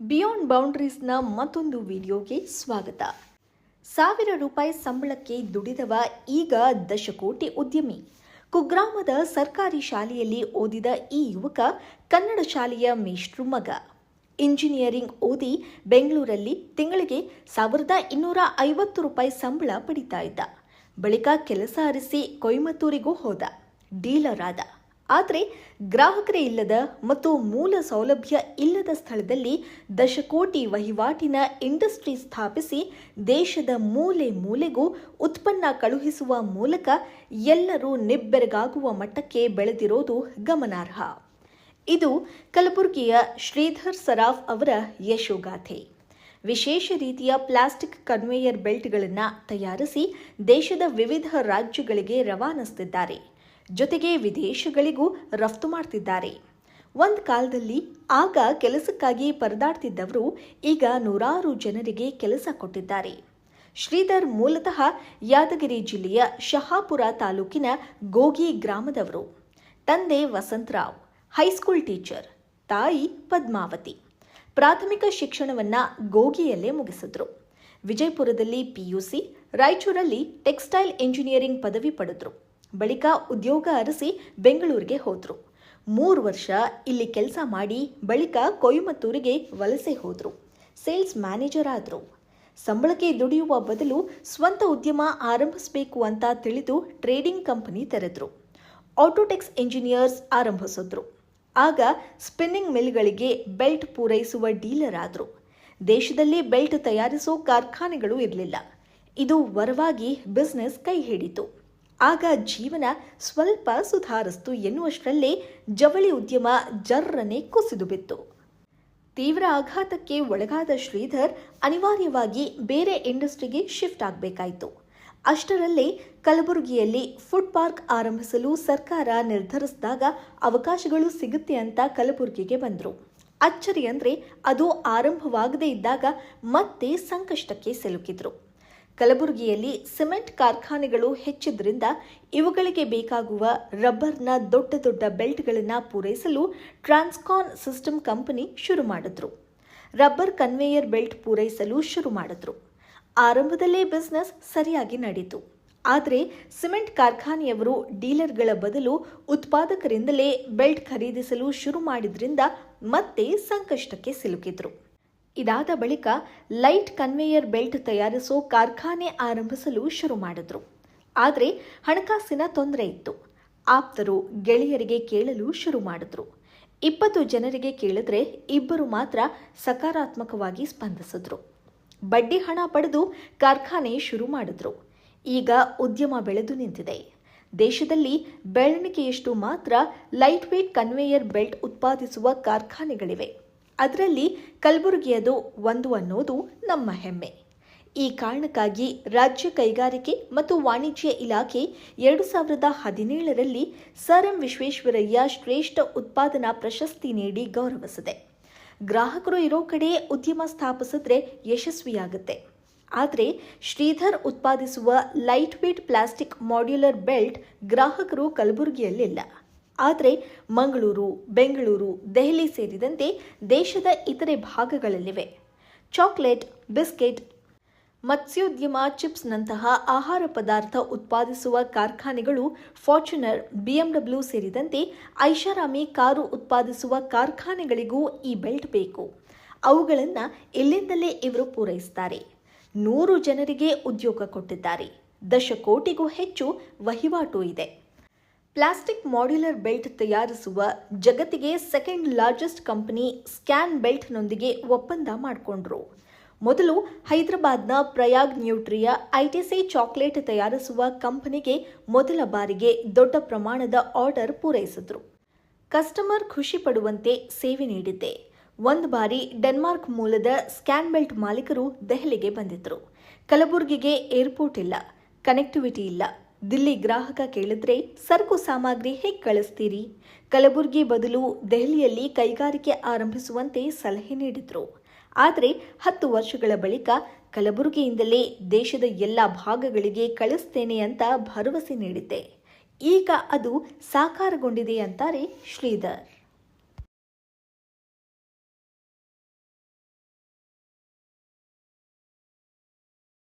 Beyond ಬೌಂಡ್ರೀಸ್ನ ಮತ್ತೊಂದು ವಿಡಿಯೋಗೆ ಸ್ವಾಗತ. ಸಾವಿರ ರೂಪಾಯಿ ಸಂಬಳಕ್ಕೆ ದುಡಿದವ ಈಗ ದಶಕೋಟಿ ಉದ್ಯಮಿ. ಕುಗ್ರಾಮದ ಸರ್ಕಾರಿ ಶಾಲೆಯಲ್ಲಿ ಓದಿದ ಈ ಯುವಕ ಕನ್ನಡ ಶಾಲೆಯ ಮೇಷ್ಟ್ರು ಮಗ. ಇಂಜಿನಿಯರಿಂಗ್ ಓದಿ ಬೆಂಗಳೂರಲ್ಲಿ ತಿಂಗಳಿಗೆ ಸಾವಿರದ ಇನ್ನೂರ ಐವತ್ತು ರೂಪಾಯಿ ಸಂಬಳ ಪಡಿತಾ ಇದ್ದ. ಬಳಿಕ ಕೆಲಸ ಅರಿಸಿ ಕೊಯಮತ್ತೂರಿಗೂ ಹೋದ. ಡೀಲರ್ ಆದ. ಆದರೆ ಗ್ರಾಹಕರೇ ಇಲ್ಲದ ಮತ್ತು ಮೂಲ ಸೌಲಭ್ಯ ಇಲ್ಲದ ಸ್ಥಳದಲ್ಲಿ ದಶಕೋಟಿ ವಹಿವಾಟಿನ ಇಂಡಸ್ಟ್ರಿ ಸ್ಥಾಪಿಸಿ ದೇಶದ ಮೂಲೆ ಮೂಲೆಗೂ ಉತ್ಪನ್ನ ಕಳುಹಿಸುವ ಮೂಲಕ ಎಲ್ಲರೂ ನಿಬ್ಬೆರಗಾಗುವ ಮಟ್ಟಕ್ಕೆ ಬೆಳೆದಿರೋದು ಗಮನಾರ್ಹ. ಇದು ಕಲಬುರಗಿಯ ಶ್ರೀಧರ್ ಸರಾಫ್ ಅವರ ಯಶೋಗಾಥೆ. ವಿಶೇಷ ರೀತಿಯ ಪ್ಲಾಸ್ಟಿಕ್ ಕನ್ವೇಯರ್ ಬೆಲ್ಟ್ಗಳನ್ನು ತಯಾರಿಸಿ ದೇಶದ ವಿವಿಧ ರಾಜ್ಯಗಳಿಗೆ ರವಾನಿಸುತ್ತಿದ್ದಾರೆ ಜೊತೆಗೆ ವಿದೇಶಗಳಿಗೂ ರಫ್ತು ಮಾಡ್ತಿದ್ದಾರೆ. ಒಂದು ಕಾಲದಲ್ಲಿ ಆಗ ಕೆಲಸಕ್ಕಾಗಿ ಪರದಾಡ್ತಿದ್ದವರು ಈಗ ನೂರಾರು ಜನರಿಗೆ ಕೆಲಸ ಕೊಟ್ಟಿದ್ದಾರೆ. ಶ್ರೀಧರ್ ಮೂಲತಃ ಯಾದಗಿರಿ ಜಿಲ್ಲೆಯ ಶಹಾಪುರ ತಾಲೂಕಿನ ಗೋಗಿ ಗ್ರಾಮದವರು. ತಂದೆ ವಸಂತರಾವ್ ಹೈಸ್ಕೂಲ್ ಟೀಚರ್, ತಾಯಿ ಪದ್ಮಾವತಿ. ಪ್ರಾಥಮಿಕ ಶಿಕ್ಷಣವನ್ನ ಗೋಗಿಯಲ್ಲೇ ಮುಗಿಸಿದ್ರು. ವಿಜಯಪುರದಲ್ಲಿ ಪಿಯುಸಿ, ರಾಯಚೂರಲ್ಲಿ ಟೆಕ್ಸ್ಟೈಲ್ ಇಂಜಿನಿಯರಿಂಗ್ ಪದವಿ ಪಡೆದ್ರು. ಬಳಿಕ ಉದ್ಯೋಗ ಅರಸಿ ಬೆಂಗಳೂರಿಗೆ ಹೋದ್ರು. ಮೂರು ವರ್ಷ ಇಲ್ಲಿ ಕೆಲಸ ಮಾಡಿ ಬಳಿಕ ಕೊಯಮತ್ತೂರಿಗೆ ವಲಸೆ ಹೋದ್ರು. ಸೇಲ್ಸ್ ಮ್ಯಾನೇಜರ್ ಆದರು. ಸಂಬಳಕ್ಕೆ ದುಡಿಯುವ ಬದಲು ಸ್ವಂತ ಉದ್ಯಮ ಆರಂಭಿಸಬೇಕು ಅಂತ ತಿಳಿದು ಟ್ರೇಡಿಂಗ್ ಕಂಪನಿ ತೆರೆದ್ರು. ಆಟೋಟೆಕ್ಸ್ ಇಂಜಿನಿಯರ್ಸ್ ಆರಂಭಿಸಿದ್ರು. ಆಗ ಸ್ಪಿನ್ನಿಂಗ್ ಮಿಲ್ಗಳಿಗೆ ಬೆಲ್ಟ್ ಪೂರೈಸುವ ಡೀಲರ್ ಆದರು. ದೇಶದಲ್ಲಿ ಬೆಲ್ಟ್ ತಯಾರಿಸೋ ಕಾರ್ಖಾನೆಗಳು ಇರಲಿಲ್ಲ. ಇದು ವರವಾಗಿ ಬಿಸ್ನೆಸ್ ಕೈ ಹಿಡಿತು. ಆಗ ಜೀವನ ಸ್ವಲ್ಪ ಸುಧಾರಿಸ್ತು ಎನ್ನುವಷ್ಟರಲ್ಲೇ ಜವಳಿ ಉದ್ಯಮ ಜರ್ರನೆ ಕುಸಿದು ಬಿತ್ತು. ತೀವ್ರ ಆಘಾತಕ್ಕೆ ಒಳಗಾದ ಶ್ರೀಧರ್ ಅನಿವಾರ್ಯವಾಗಿ ಬೇರೆ ಇಂಡಸ್ಟ್ರಿಗೆ ಶಿಫ್ಟ್ ಆಗಬೇಕಾಯಿತು. ಅಷ್ಟರಲ್ಲೇ ಕಲಬುರಗಿಯಲ್ಲಿ ಫುಡ್ ಪಾರ್ಕ್ ಆರಂಭಿಸಲು ಸರ್ಕಾರ ನಿರ್ಧರಿಸಿದಾಗ ಅವಕಾಶಗಳು ಸಿಗುತ್ತೆ ಅಂತ ಕಲಬುರಗಿಗೆ ಬಂದರು. ಅಚ್ಚರಿ ಅಂದರೆ ಅದು ಆರಂಭವಾಗದೇ ಇದ್ದಾಗ ಮತ್ತೆ ಸಂಕಷ್ಟಕ್ಕೆ ಸಿಲುಕಿದ್ರು. ಕಲಬುರಗಿಯಲ್ಲಿ ಸಿಮೆಂಟ್ ಕಾರ್ಖಾನೆಗಳು ಹೆಚ್ಚಿದ್ರಿಂದ ಇವುಗಳಿಗೆ ಬೇಕಾಗುವ ರಬ್ಬರ್ನ ದೊಡ್ಡ ದೊಡ್ಡ ಬೆಲ್ಟ್ಗಳನ್ನು ಪೂರೈಸಲು ಟ್ರಾನ್ಸ್ಕಾನ್ ಸಿಸ್ಟಮ್ ಕಂಪನಿ ಶುರು ಮಾಡಿದ್ರು. ರಬ್ಬರ್ ಕನ್ವೇಯರ್ ಬೆಲ್ಟ್ ಪೂರೈಸಲು ಶುರು ಮಾಡಿದ್ರು. ಆರಂಭದಲ್ಲೇ ಬಿಸ್ನೆಸ್ ಸರಿಯಾಗಿ ನಡೀತು. ಆದರೆ ಸಿಮೆಂಟ್ ಕಾರ್ಖಾನೆಯವರು ಡೀಲರ್ಗಳ ಬದಲು ಉತ್ಪಾದಕರಿಂದಲೇ ಬೆಲ್ಟ್ ಖರೀದಿಸಲು ಶುರು ಮಾಡಿದ್ರಿಂದ ಮತ್ತೆ ಸಂಕಷ್ಟಕ್ಕೆ ಸಿಲುಕಿದ್ರು. ಇದಾದ ಬಳಿಕ ಲೈಟ್ ಕನ್ವೇಯರ್ ಬೆಲ್ಟ್ ತಯಾರಿಸೋ ಕಾರ್ಖಾನೆ ಆರಂಭಿಸಲು ಶುರು ಮಾಡಿದ್ರು. ಆದರೆ ಹಣಕಾಸಿನ ತೊಂದರೆ ಇತ್ತು. ಆಪ್ತರು ಗೆಳೆಯರಿಗೆ ಕೇಳಲು ಶುರು ಮಾಡಿದ್ರು. ಇಪ್ಪತ್ತು ಜನರಿಗೆ ಕೇಳಿದ್ರೆ ಇಬ್ಬರು ಮಾತ್ರ ಸಕಾರಾತ್ಮಕವಾಗಿ ಸ್ಪಂದಿಸಿದ್ರು. ಬಡ್ಡಿ ಹಣ ಪಡೆದು ಕಾರ್ಖಾನೆ ಶುರು ಮಾಡಿದ್ರು. ಈಗ ಉದ್ಯಮ ಬೆಳೆದು ನಿಂತಿದೆ. ದೇಶದಲ್ಲಿ ಬೆಳವಣಿಗೆಯಷ್ಟು ಮಾತ್ರ ಲೈಟ್ ವೇಟ್ ಕನ್ವೇಯರ್ ಬೆಲ್ಟ್ ಉತ್ಪಾದಿಸುವ ಕಾರ್ಖಾನೆಗಳಿವೆ. ಅದರಲ್ಲಿ ಕಲಬುರಗಿಯದು ಒಂದು ಅನ್ನೋದು ನಮ್ಮ ಹೆಮ್ಮೆ. ಈ ಕಾರಣಕ್ಕಾಗಿ ರಾಜ್ಯ ಕೈಗಾರಿಕೆ ಮತ್ತು ವಾಣಿಜ್ಯ ಇಲಾಖೆ ಎರಡು ಸಾವಿರದ ಹದಿನೇಳರಲ್ಲಿ ಸರ್ ಎಂ ವಿಶ್ವೇಶ್ವರಯ್ಯ ಶ್ರೇಷ್ಠ ಉತ್ಪಾದನಾ ಪ್ರಶಸ್ತಿ ನೀಡಿ ಗೌರವಿಸಿದೆ. ಗ್ರಾಹಕರು ಇರೋ ಕಡೆ ಉದ್ಯಮ ಸ್ಥಾಪಿಸಿದ್ರೆ ಯಶಸ್ವಿಯಾಗುತ್ತೆ. ಆದರೆ ಶ್ರೀಧರ್ ಉತ್ಪಾದಿಸುವ light weight plastic modular belt ಗ್ರಾಹಕರು ಕಲಬುರಗಿಯಲ್ಲಿಲ್ಲ. ಆದರೆ ಮಂಗಳೂರು, ಬೆಂಗಳೂರು, ದೆಹಲಿ ಸೇರಿದಂತೆ ದೇಶದ ಇತರೆ ಭಾಗಗಳಲ್ಲಿವೆ. ಚಾಕ್ಲೇಟ್, ಬಿಸ್ಕೆಟ್, ಮತ್ಸ್ಯೋದ್ಯಮ ಚಿಪ್ಸ್ನಂತಹ ಆಹಾರ ಪದಾರ್ಥ ಉತ್ಪಾದಿಸುವ ಕಾರ್ಖಾನೆಗಳು ಫಾರ್ಚುನರ್, ಬಿಎಂಡಬ್ಲ್ಯೂ ಸೇರಿದಂತೆ ಐಷಾರಾಮಿ ಕಾರು ಉತ್ಪಾದಿಸುವ ಕಾರ್ಖಾನೆಗಳಿಗೂ ಈ ಬೆಲ್ಟ್ ಬೇಕು. ಅವುಗಳನ್ನು ಇಲ್ಲಿಂದಲೇ ಇವರು ಪೂರೈಸುತ್ತಾರೆ ನೂರು ಜನರಿಗೆ ಉದ್ಯೋಗ ಕೊಟ್ಟಿದ್ದಾರೆ. ದಶಕೋಟಿಗೂ ಹೆಚ್ಚು ವಹಿವಾಟು ಇದೆ. ಪ್ಲಾಸ್ಟಿಕ್ ಮಾಡ್ಯುಲರ್ ಬೆಲ್ಟ್ ತಯಾರಿಸುವ ಜಗತ್ತಿಗೆ ಸೆಕೆಂಡ್ ಲಾರ್ಜೆಸ್ಟ್ ಕಂಪನಿ ಸ್ಕ್ಯಾನ್ ಬೆಲ್ಟ್ನೊಂದಿಗೆ ಒಪ್ಪಂದ ಮಾಡಿಕೊಂಡ್ರು. ಮೊದಲು ಹೈದರಾಬಾದ್ನ ಪ್ರಯಾಗ್ ನ್ಯೂಟ್ರಿಯ ಐಟಿಸಿ ಚಾಕ್ಲೇಟ್ ತಯಾರಿಸುವ ಕಂಪನಿಗೆ ಮೊದಲ ಬಾರಿಗೆ ದೊಡ್ಡ ಪ್ರಮಾಣದ ಆರ್ಡರ್ ಪೂರೈಸಿದ್ರು. ಕಸ್ಟಮರ್ ಖುಷಿ ಪಡುವಂತೆ ಸೇವೆ ನೀಡಿದ್ದೆ. ಒಂದು ಬಾರಿ ಡೆನ್ಮಾರ್ಕ್ ಮೂಲದ ಸ್ಕ್ಯಾನ್ ಬೆಲ್ಟ್ ಮಾಲೀಕರು ದೆಹಲಿಗೆ ಬಂದಿದ್ದರು ಕಲಬುರಗಿಗೆ ಏರ್ಪೋರ್ಟ್ ಇಲ್ಲ, ಕನೆಕ್ಟಿವಿಟಿ ಇಲ್ಲ ದಿಲ್ಲಿ ಗ್ರಾಹಕ ಕೇಳಿದ್ರೆ, ಸರಕು ಸಾಮಗ್ರಿ ಹೇಗೆ ಕಳಿಸ್ತೀರಿ? ಕಲಬುರಗಿ ಬದಲು ದೆಹಲಿಯಲ್ಲಿ ಕೈಗಾರಿಕೆ ಆರಂಭಿಸುವಂತೆ ಸಲಹೆ ನೀಡಿದರು. ಆದರೆ, ಹತ್ತು ವರ್ಷಗಳ ಬಳಿಕ ಕಲಬುರಗಿಯಿಂದಲೇ ದೇಶದ ಎಲ್ಲ ಭಾಗಗಳಿಗೆ ಕಳಿಸ್ತೇನೆ ಅಂತ ಭರವಸೆ ನೀಡಿದ್ದೆ. ಈಗ ಅದು ಸಾಕಾರಗೊಂಡಿದೆ ಅಂತಾರೆ ಶ್ರೀಧರ್.